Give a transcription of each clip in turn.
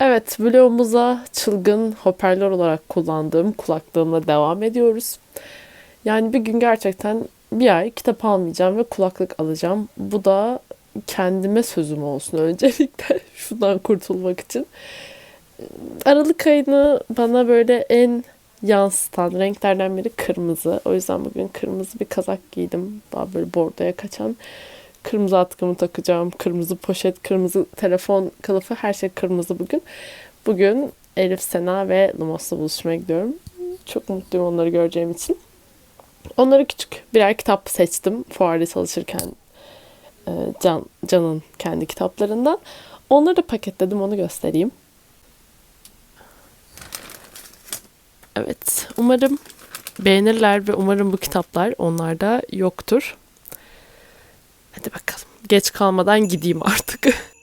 Evet, vlogumuza çılgın hoparlör olarak kullandığım kulaklığımla devam ediyoruz. Yani bir gün gerçekten bir ay kitap almayacağım ve kulaklık alacağım. Bu da kendime sözüm olsun öncelikle şundan kurtulmak için. Aralık ayını bana böyle en yansıtan renklerden biri kırmızı. O yüzden bugün kırmızı bir kazak giydim. Daha böyle bordoya kaçan. Kırmızı atkımı takacağım. Kırmızı poşet, kırmızı telefon kılıfı her şey kırmızı bugün. Bugün Elif Sena ve Lumos'la buluşmaya gidiyorum. Çok mutluyum onları göreceğim için. Onlara küçük birer kitap seçtim fuarda çalışırken e, Can, Can'ın kendi kitaplarından. Onları da paketledim onu göstereyim. Evet umarım beğenirler ve umarım bu kitaplar onlarda yoktur. Hadi bakalım. Geç kalmadan gideyim artık.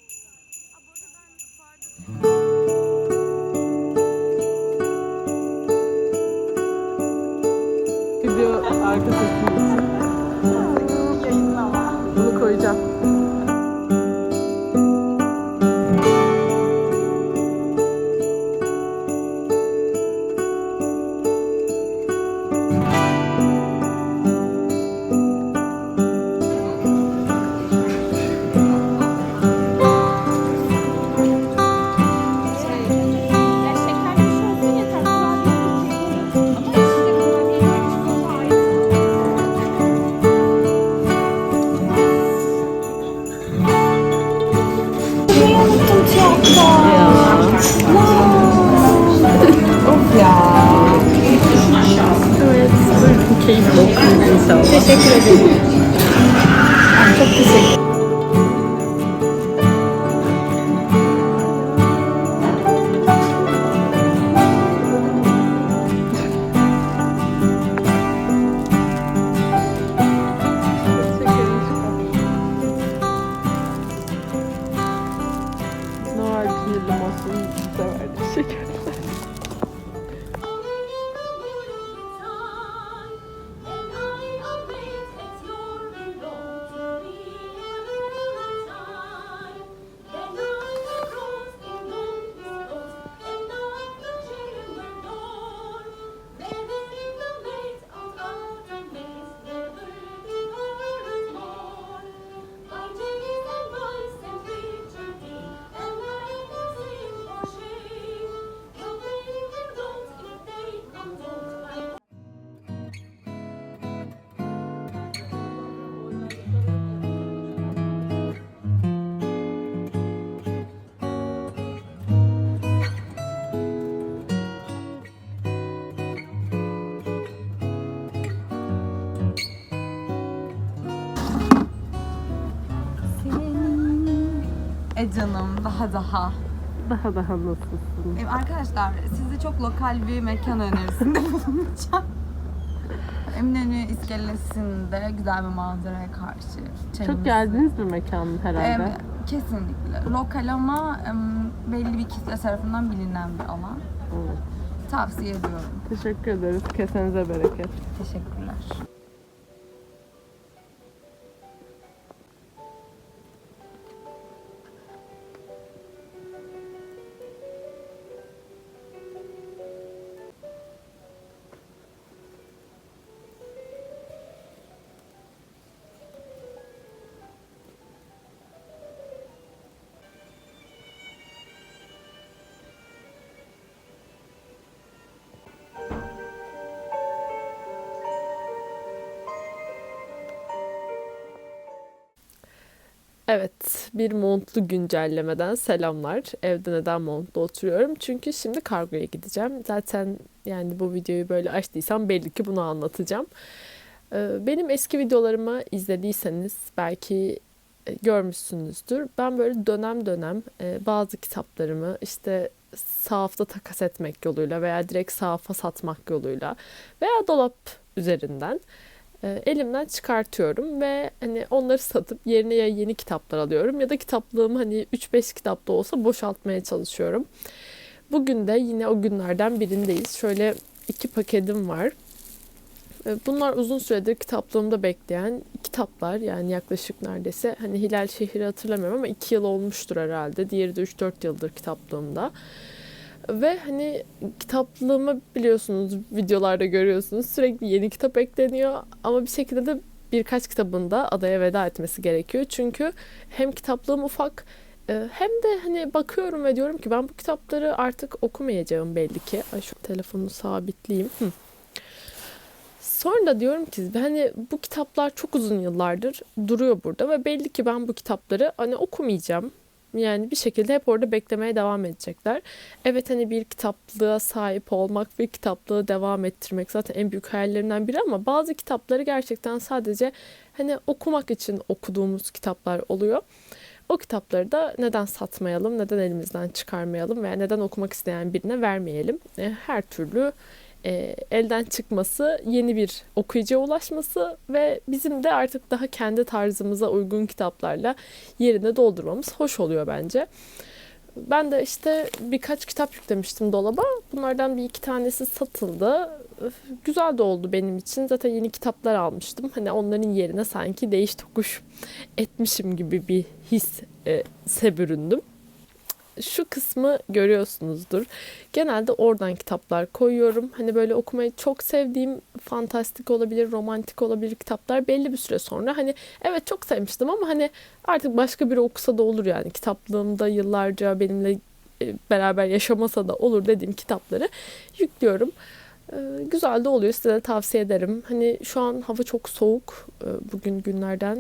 E canım daha daha. Daha daha nasılsın? E, arkadaşlar size çok lokal bir mekan önerisinde bulunacağım. Eminönü iskelesinde güzel bir manzaraya karşı. çayımızı- Çok geldiniz bir mekan herhalde. Em, kesinlikle. Lokal ama em, belli bir kitle tarafından bilinen bir alan. Evet. Tavsiye ediyorum. Teşekkür ederiz. Kesenize bereket. Teşekkürler. Evet, bir montlu güncellemeden selamlar. Evde neden montlu oturuyorum? Çünkü şimdi kargoya gideceğim. Zaten yani bu videoyu böyle açtıysam belli ki bunu anlatacağım. Ee, Benim eski videolarımı izlediyseniz belki e, görmüşsünüzdür. Ben böyle dönem dönem e, bazı kitaplarımı işte sahafta takas etmek yoluyla veya direkt sahafa satmak yoluyla veya dolap üzerinden elimden çıkartıyorum ve hani onları satıp yerine ya yeni kitaplar alıyorum ya da kitaplığımı hani 3-5 kitap da olsa boşaltmaya çalışıyorum. Bugün de yine o günlerden birindeyiz. Şöyle iki paketim var. E, Bunlar uzun süredir kitaplığımda bekleyen kitaplar. Yani yaklaşık neredeyse hani Hilal Şehir'i hatırlamıyorum ama 2 yıl olmuştur herhalde. Diğeri de 3-4 yıldır kitaplığımda. Ve hani kitaplığımı biliyorsunuz videolarda görüyorsunuz sürekli yeni kitap ekleniyor ama bir şekilde de birkaç kitabın da adaya veda etmesi gerekiyor. Çünkü hem kitaplığım ufak e, hem de hani bakıyorum ve diyorum ki ben bu kitapları artık okumayacağım belli ki. Ay şu telefonu sabitleyeyim. Hı. Sonra da diyorum ki hani bu kitaplar çok uzun yıllardır duruyor burada ve belli ki ben bu kitapları hani okumayacağım. Yani bir şekilde hep orada beklemeye devam edecekler. Evet hani bir kitaplığa sahip olmak, bir kitaplığı devam ettirmek zaten en büyük hayallerimden biri ama bazı kitapları gerçekten sadece hani okumak için okuduğumuz kitaplar oluyor. O kitapları da neden satmayalım, neden elimizden çıkarmayalım veya neden okumak isteyen birine vermeyelim. E, Her türlü e, elden çıkması, yeni bir okuyucuya ulaşması ve bizim de artık daha kendi tarzımıza uygun kitaplarla yerini doldurmamız hoş oluyor bence. Ben de işte birkaç kitap yüklemiştim dolaba. Bunlardan bir iki tanesi satıldı. Güzel de oldu benim için. Zaten yeni kitaplar almıştım. Hani onların yerine sanki değiş tokuş etmişim gibi bir his e, büründüm. Şu kısmı görüyorsunuzdur. Genelde oradan kitaplar koyuyorum. Hani böyle okumayı çok sevdiğim fantastik olabilir, romantik olabilir kitaplar belli bir süre sonra hani evet çok sevmiştim ama hani artık başka biri okusa da olur yani kitaplığımda yıllarca benimle e, beraber yaşamasa da olur dediğim kitapları yüklüyorum. Ee, Güzel de oluyor. Size de tavsiye ederim. Hani şu an hava çok soğuk. Ee, Bugün günlerden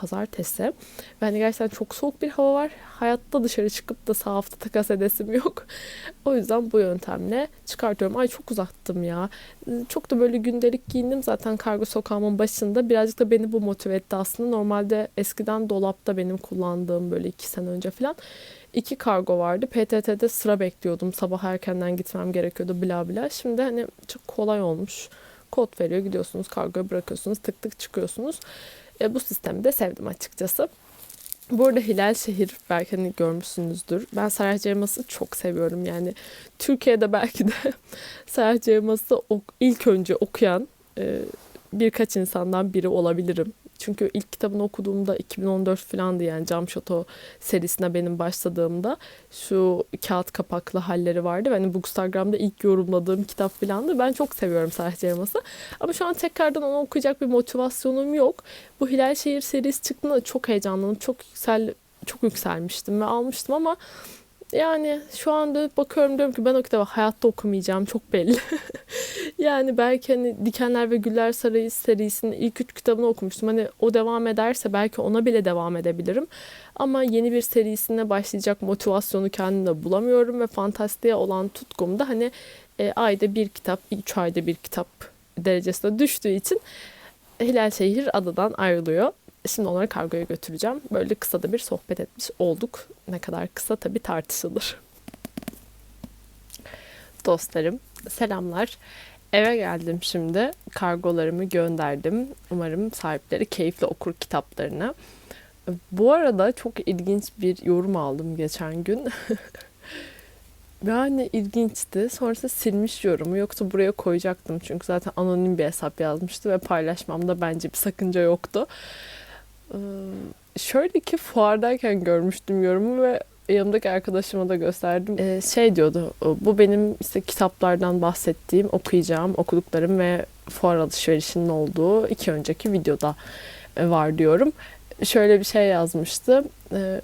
pazartesi. Ve hani gerçekten çok soğuk bir hava var. Hayatta dışarı çıkıp da sağ hafta takas edesim yok. o yüzden bu yöntemle çıkartıyorum. Ay çok uzattım ya. Çok da böyle gündelik giyindim zaten kargo sokağımın başında. Birazcık da beni bu motive etti aslında. Normalde eskiden dolapta benim kullandığım böyle iki sene önce falan iki kargo vardı. PTT'de sıra bekliyordum. Sabah erkenden gitmem gerekiyordu bla bla. Şimdi hani çok kolay olmuş. Kod veriyor gidiyorsunuz kargoya bırakıyorsunuz tık tık çıkıyorsunuz. E, bu sistemi de sevdim açıkçası. Bu arada Hilal Şehir belki hani görmüşsünüzdür. Ben Serhat Elmas'ı çok seviyorum yani. Türkiye'de belki de Serhat Elmas'ı ok- ilk önce okuyan e, birkaç insandan biri olabilirim. Çünkü ilk kitabını okuduğumda 2014 falandı yani Cam Şato serisine benim başladığımda şu kağıt kapaklı halleri vardı. Yani Bookstagram'da ilk yorumladığım kitap falandı. Ben çok seviyorum Serhat Elmas'ı. Ama şu an tekrardan onu okuyacak bir motivasyonum yok. Bu Hilal Şehir serisi çıktığında çok heyecanlandım. Çok yüksel çok yükselmiştim ve almıştım ama yani şu an dönüp bakıyorum diyorum ki ben o kitabı hayatta okumayacağım çok belli. yani belki hani Dikenler ve Güller Sarayı serisinin ilk üç kitabını okumuştum. Hani o devam ederse belki ona bile devam edebilirim. Ama yeni bir serisine başlayacak motivasyonu kendimde bulamıyorum ve fantastiğe olan tutkum da hani e, ayda bir kitap, üç ayda bir kitap derecesine düştüğü için Hilal Şehir adadan ayrılıyor. Şimdi onları kargoya götüreceğim. Böyle kısa da bir sohbet etmiş olduk. Ne kadar kısa tabii tartışılır. Dostlarım, selamlar. Eve geldim şimdi. Kargolarımı gönderdim. Umarım sahipleri keyifle okur kitaplarını. Bu arada çok ilginç bir yorum aldım geçen gün. Yani ilginçti. Sonrasında silmiş yorumu. Yoksa buraya koyacaktım. Çünkü zaten anonim bir hesap yazmıştı ve paylaşmamda bence bir sakınca yoktu. Ee, şöyle ki fuardayken görmüştüm yorumu ve yanımdaki arkadaşıma da gösterdim. Ee, şey diyordu, bu benim işte kitaplardan bahsettiğim, okuyacağım, okuduklarım ve fuar alışverişinin olduğu iki önceki videoda e, var diyorum. Şöyle bir şey yazmıştı. Ee,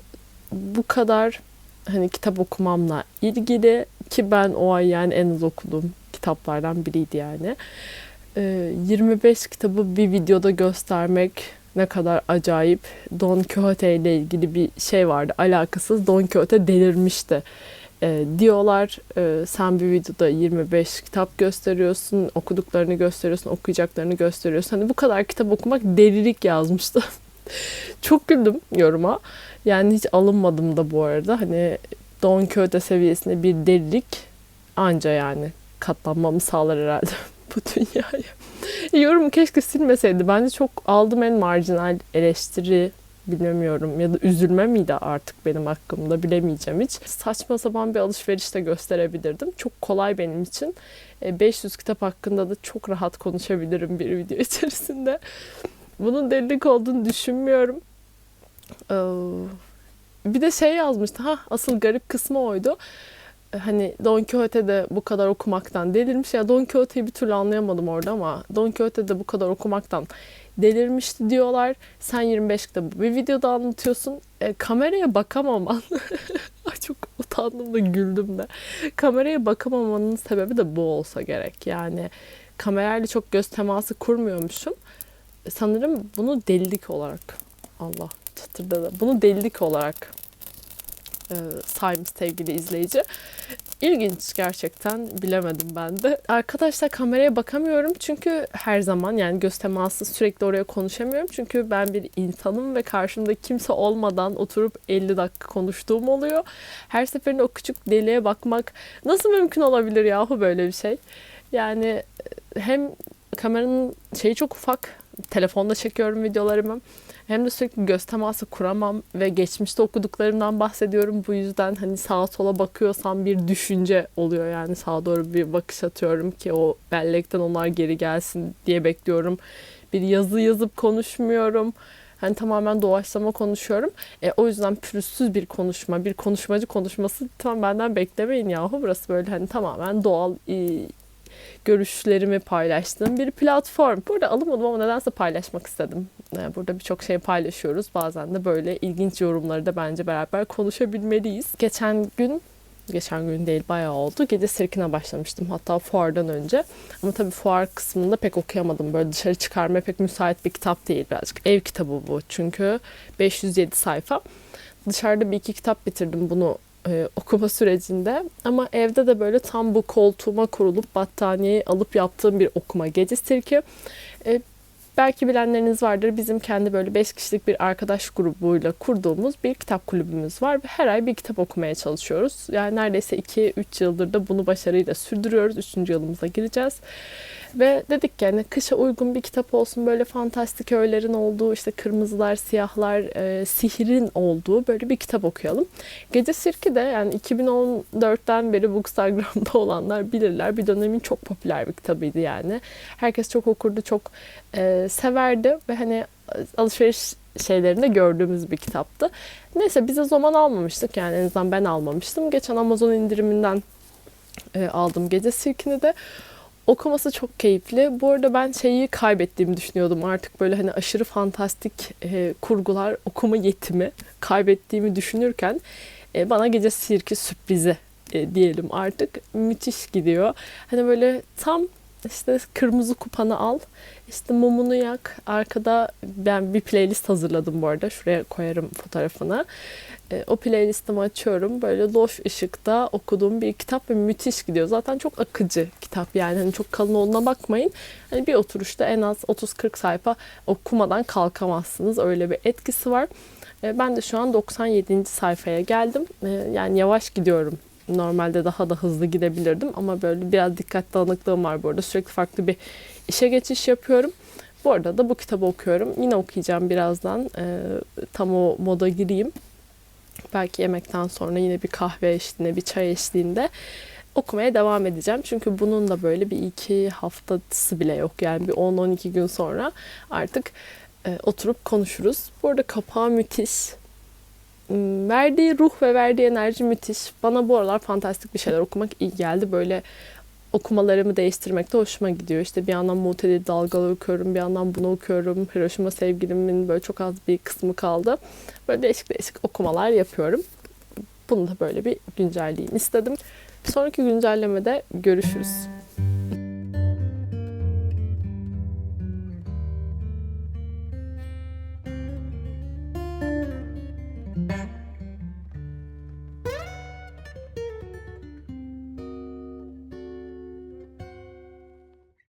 bu kadar hani kitap okumamla ilgili ki ben o ay yani en az okuduğum kitaplardan biriydi yani. Ee, 25 kitabı bir videoda göstermek ne kadar acayip. Don Quixote ile ilgili bir şey vardı. Alakasız Don Quixote delirmişti. Ee, diyorlar e, sen bir videoda 25 kitap gösteriyorsun, okuduklarını gösteriyorsun, okuyacaklarını gösteriyorsun. Hani bu kadar kitap okumak delilik yazmıştı. Çok güldüm yoruma. Yani hiç alınmadım da bu arada. Hani Don Quixote seviyesinde bir delilik anca yani katlanmamı sağlar herhalde bu dünyaya. Yorumu keşke silmeseydi. Bence çok aldım en marjinal eleştiri bilemiyorum ya da üzülme miydi artık benim hakkımda bilemeyeceğim hiç. Saçma sapan bir alışveriş de gösterebilirdim. Çok kolay benim için. E, 500 kitap hakkında da çok rahat konuşabilirim bir video içerisinde. Bunun delilik olduğunu düşünmüyorum. Bir de şey yazmıştı. Ha asıl garip kısmı oydu. Ee, Hani Don Quixote de bu kadar okumaktan delirmiş. Ya Don Quixote'yi bir türlü anlayamadım orada ama Don Quixote de bu kadar okumaktan delirmişti diyorlar. Sen 25 kitabı bir videoda anlatıyorsun. E, kameraya bakamaman. Ay çok utandım da güldüm de. Kameraya bakamamanın sebebi de bu olsa gerek. Yani kamerayla çok göz teması kurmuyormuşum. Sanırım bunu delilik olarak Allah çatırdadı. Bunu delilik olarak e, saymış sevgili izleyici. İlginç gerçekten bilemedim ben de. Arkadaşlar kameraya bakamıyorum çünkü her zaman yani göz teması sürekli oraya konuşamıyorum. Çünkü ben bir insanım ve karşımda kimse olmadan oturup 50 dakika konuştuğum oluyor. Her seferinde o küçük deliğe bakmak nasıl mümkün olabilir yahu böyle bir şey? Yani e, hem kameranın şeyi çok ufak. Telefonda çekiyorum videolarımı. Hem de sürekli göz teması kuramam ve geçmişte okuduklarımdan bahsediyorum. Bu yüzden hani sağa sola bakıyorsam bir düşünce oluyor yani sağa doğru bir bakış atıyorum ki o bellekten onlar geri gelsin diye bekliyorum. Bir yazı yazıp konuşmuyorum. Hani tamamen doğaçlama konuşuyorum. E, o yüzden pürüzsüz bir konuşma, bir konuşmacı konuşması tam benden beklemeyin yahu. Burası böyle hani tamamen doğal görüşlerimi paylaştığım bir platform. Burada alamadım ama nedense paylaşmak istedim. Ee, Burada birçok şey paylaşıyoruz. Bazen de böyle ilginç yorumları da bence beraber konuşabilmeliyiz. Geçen gün Geçen gün değil bayağı oldu. Gece sirkine başlamıştım hatta fuardan önce. Ama tabii fuar kısmında pek okuyamadım. Böyle dışarı çıkarmaya pek müsait bir kitap değil birazcık. Ev kitabı bu çünkü 507 sayfa. Dışarıda bir iki kitap bitirdim bunu e, okuma sürecinde. Ama evde de böyle tam bu koltuğuma kurulup battaniyeyi alıp yaptığım bir okuma gece sirki. E, belki bilenleriniz vardır. Bizim kendi böyle 5 kişilik bir arkadaş grubuyla kurduğumuz bir kitap kulübümüz var. Ve her ay bir kitap okumaya çalışıyoruz. Yani neredeyse 2-3 yıldır da bunu başarıyla sürdürüyoruz. 3. yılımıza gireceğiz. Ve dedik ki hani kışa uygun bir kitap olsun böyle fantastik öğelerin olduğu işte kırmızılar, siyahlar, e, sihirin olduğu böyle bir kitap okuyalım. Gece Sirki de yani 2014'ten beri Bookstagram'da olanlar bilirler. Bir dönemin çok popüler bir kitabıydı yani. Herkes çok okurdu, çok e, severdi ve hani alışveriş şeylerinde gördüğümüz bir kitaptı. Neyse biz o zaman almamıştık yani en azından ben almamıştım. Geçen Amazon indiriminden e, aldım Gece Sirkini de. Okuması çok keyifli. Bu arada ben şeyi kaybettiğimi düşünüyordum. Artık böyle hani aşırı fantastik e, kurgular okuma yetimi kaybettiğimi düşünürken e, bana gece sirki sürprizi e, diyelim artık. Müthiş gidiyor. Hani böyle tam işte kırmızı kupanı al, işte mumunu yak. Arkada ben bir playlist hazırladım bu arada. Şuraya koyarım fotoğrafını. E, o playlistimi açıyorum. Böyle loş ışıkta okuduğum bir kitap ve müthiş gidiyor. Zaten çok akıcı kitap yani. Hani çok kalın olduğuna bakmayın. Hani bir oturuşta en az 30-40 sayfa okumadan kalkamazsınız. Öyle bir etkisi var. E, ben de şu an 97. sayfaya geldim. E, yani yavaş gidiyorum. Normalde daha da hızlı gidebilirdim ama böyle biraz dikkat dağınıklığım var bu arada. Sürekli farklı bir işe geçiş yapıyorum. Bu arada da bu kitabı okuyorum. Yine okuyacağım birazdan. E, tam o moda gireyim belki yemekten sonra yine bir kahve eşliğinde, bir çay eşliğinde okumaya devam edeceğim. Çünkü bunun da böyle bir iki haftası bile yok. Yani bir 10-12 gün sonra artık e, oturup konuşuruz. Bu arada kapağı müthiş. Verdiği ruh ve verdiği enerji müthiş. Bana bu aralar fantastik bir şeyler okumak iyi geldi. Böyle okumalarımı değiştirmek de hoşuma gidiyor. İşte bir yandan Muhtedi Dalgalı okuyorum, bir yandan bunu okuyorum. Hiroşima sevgilimin böyle çok az bir kısmı kaldı. Böyle değişik değişik okumalar yapıyorum. Bunu da böyle bir güncelleyeyim istedim. Sonraki güncellemede görüşürüz.